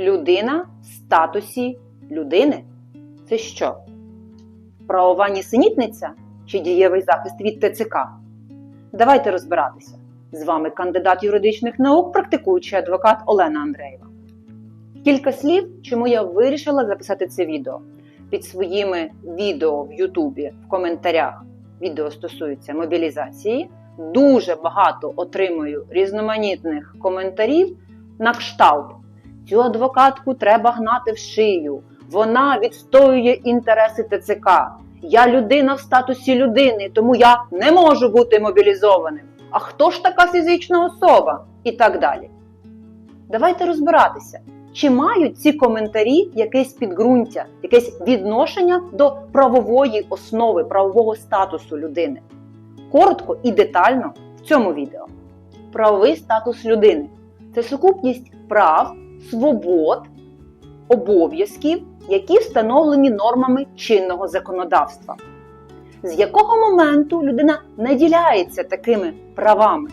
Людина в статусі людини? Це що? Правова нісенітниця чи дієвий захист від ТЦК? Давайте розбиратися. З вами кандидат юридичних наук, практикуючий адвокат Олена Андреєва. Кілька слів, чому я вирішила записати це відео. Під своїми відео в Ютубі в коментарях відео стосується мобілізації. Дуже багато отримую різноманітних коментарів на кшталт. Цю адвокатку треба гнати в шию. Вона відстоює інтереси ТЦК. Я людина в статусі людини, тому я не можу бути мобілізованим. А хто ж така фізична особа? І так далі. Давайте розбиратися, чи мають ці коментарі якесь підґрунтя, якесь відношення до правової основи, правового статусу людини. Коротко і детально в цьому відео. Правовий статус людини це сукупність прав, свобод, обов'язків, які встановлені нормами чинного законодавства. З якого моменту людина наділяється такими правами?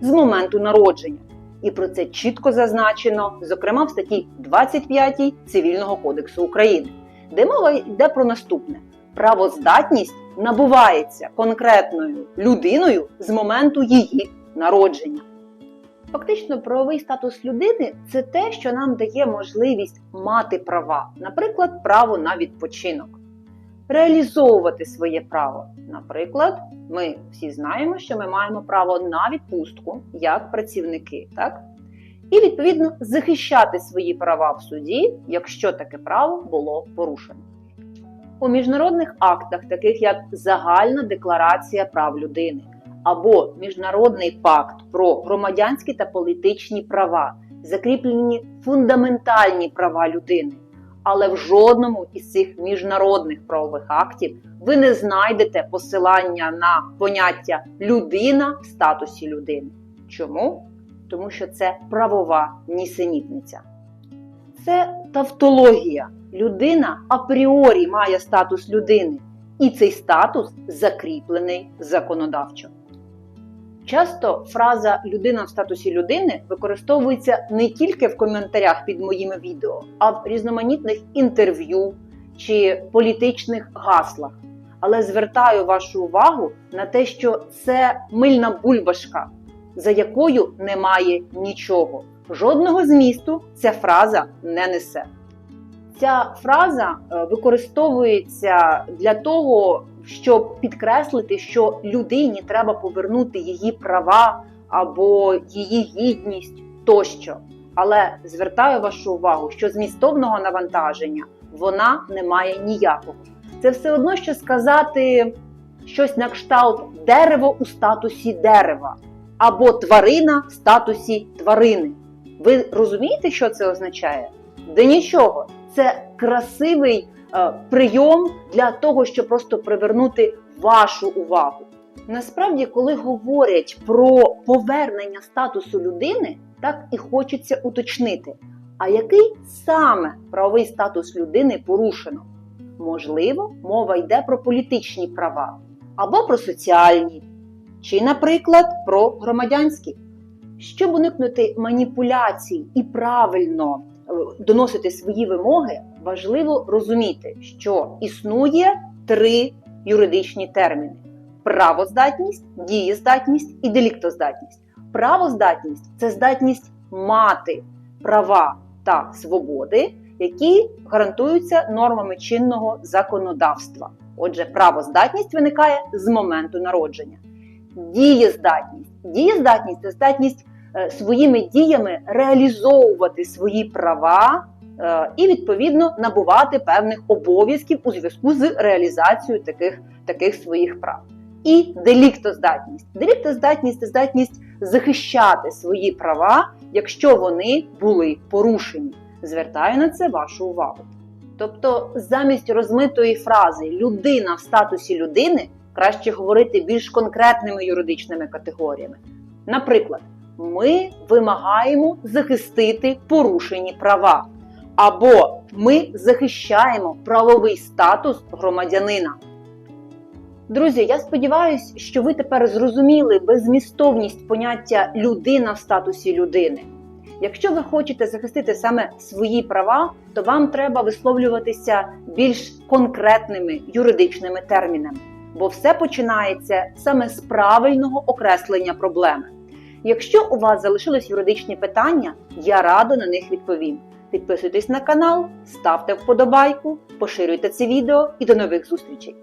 З моменту народження. І про це чітко зазначено, зокрема в статті 25 Цивільного кодексу України, де мова йде про наступне: правоздатність набувається конкретною людиною з моменту її народження. Фактично, правовий статус людини це те, що нам дає можливість мати права, наприклад, право на відпочинок, реалізовувати своє право. Наприклад, ми всі знаємо, що ми маємо право на відпустку як працівники, так? І відповідно захищати свої права в суді, якщо таке право було порушено. У міжнародних актах, таких як Загальна декларація прав людини або Міжнародний пакт про громадянські та політичні права, закріплені фундаментальні права людини. Але в жодному із цих міжнародних правових актів ви не знайдете посилання на поняття людина в статусі людини. Чому? Тому що це правова нісенітниця. Це тавтологія. Людина апріорі має статус людини, і цей статус закріплений законодавчо. Часто фраза людина в статусі людини використовується не тільки в коментарях під моїми відео, а в різноманітних інтерв'ю чи політичних гаслах. Але звертаю вашу увагу на те, що це мильна бульбашка, за якою немає нічого. Жодного змісту ця фраза не несе. Ця фраза е, використовується для того, щоб підкреслити, що людині треба повернути її права або її гідність тощо. Але звертаю вашу увагу, що змістовного навантаження вона не має ніякого. Це все одно, що сказати щось на кшталт дерево у статусі дерева або тварина в статусі тварини. Ви розумієте, що це означає? Де нічого. Це красивий прийом для того, щоб просто привернути вашу увагу. Насправді, коли говорять про повернення статусу людини, так і хочеться уточнити, а який саме правовий статус людини порушено? Можливо, мова йде про політичні права або про соціальні, чи, наприклад, про громадянські. Щоб уникнути маніпуляцій і правильно е, доносити свої вимоги, важливо розуміти, що існує три юридичні терміни: правоздатність, дієздатність і деліктоздатність. Правоздатність це здатність мати права та свободи, які гарантуються нормами чинного законодавства. Отже, правоздатність виникає з моменту народження. Дієздатність. Дієздатність це здатність е, своїми діями реалізовувати свої права і, відповідно, набувати певних обов'язків у зв'язку з реалізацією таких, таких своїх прав. І деліктоздатність. Деліктоздатність це здатність захищати свої права, якщо вони були порушені. Звертаю на це вашу увагу. Тобто, замість розмитої фрази людина в статусі людини краще говорити більш конкретними юридичними категоріями. Наприклад, ми вимагаємо захистити порушені права, або ми захищаємо правовий статус громадянина. Друзі, я сподіваюся, що ви тепер зрозуміли беззмістовність поняття людина в статусі людини. Якщо ви хочете захистити саме свої права, то вам треба висловлюватися більш конкретними юридичними термінами, бо все починається саме з правильного окреслення проблеми. Якщо у вас залишились юридичні питання, я радо на них відповім. Підписуйтесь на канал, ставте вподобайку, поширюйте це відео і до нових зустрічей!